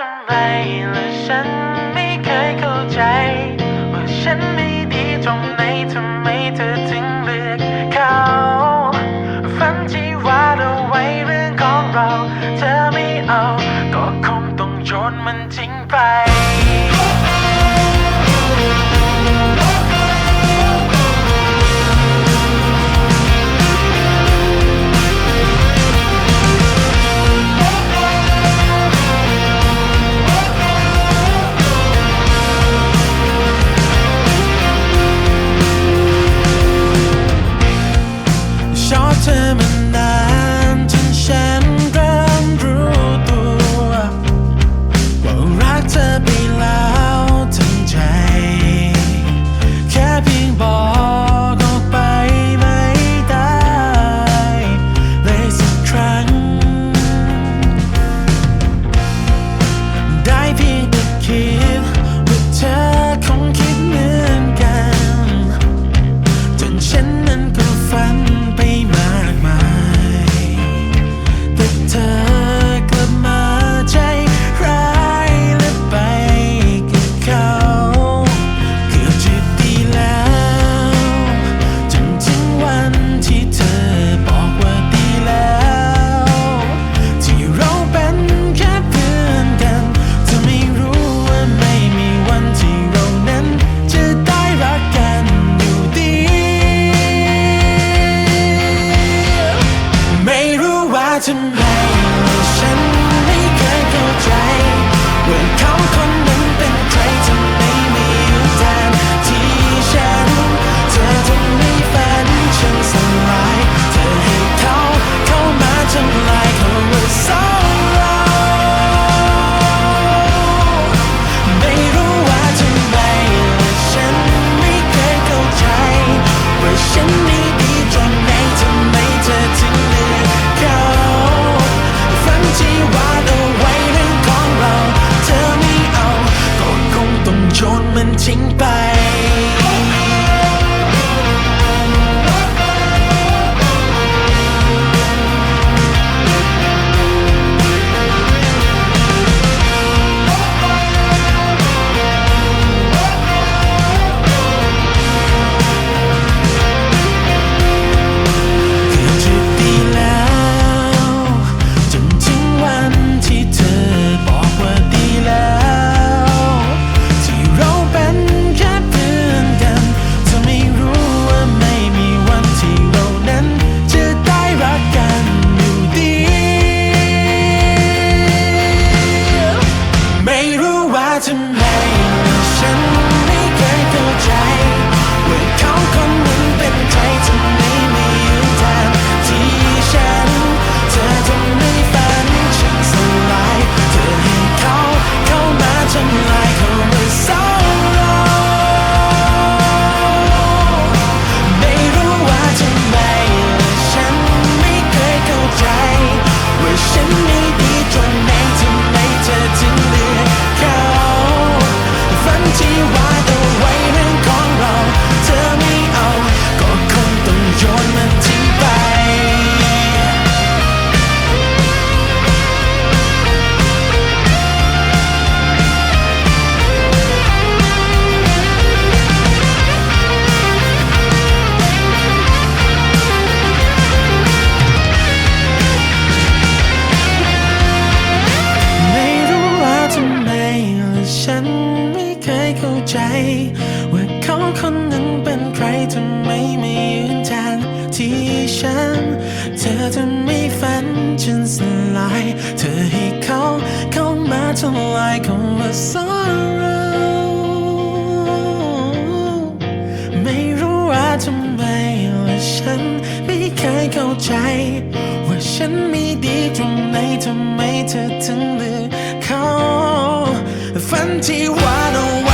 ทำไมและฉันไม่เคยเข้าใจ ว่าฉันไม่ดีตรงไหนทำไมเธอถึงเลือกเขาฝันที่วาดเอาไว้เรื่องของเรา เธอไม่เอา ก็คงต้องโยนมันทิ้งไป จนมันทิ้งไป ทำไมฉันไม่เคยเข้าใจว่า ไม่เคยเข้าใจ ว่าเขาคนนั้นเป็นใครทำไมไม่ยืนจานที่ฉัน เธอจะไม่ฝันจนสลาย เธอให้เขาเข้ามาทำลายคำว่า sorrow ไม่รู้ว่าทำไมและฉันไม่เคยเข้าใจ ว่าฉันมีดีตรงไหนทำไมเธอถึง ฝันที่หวานเอา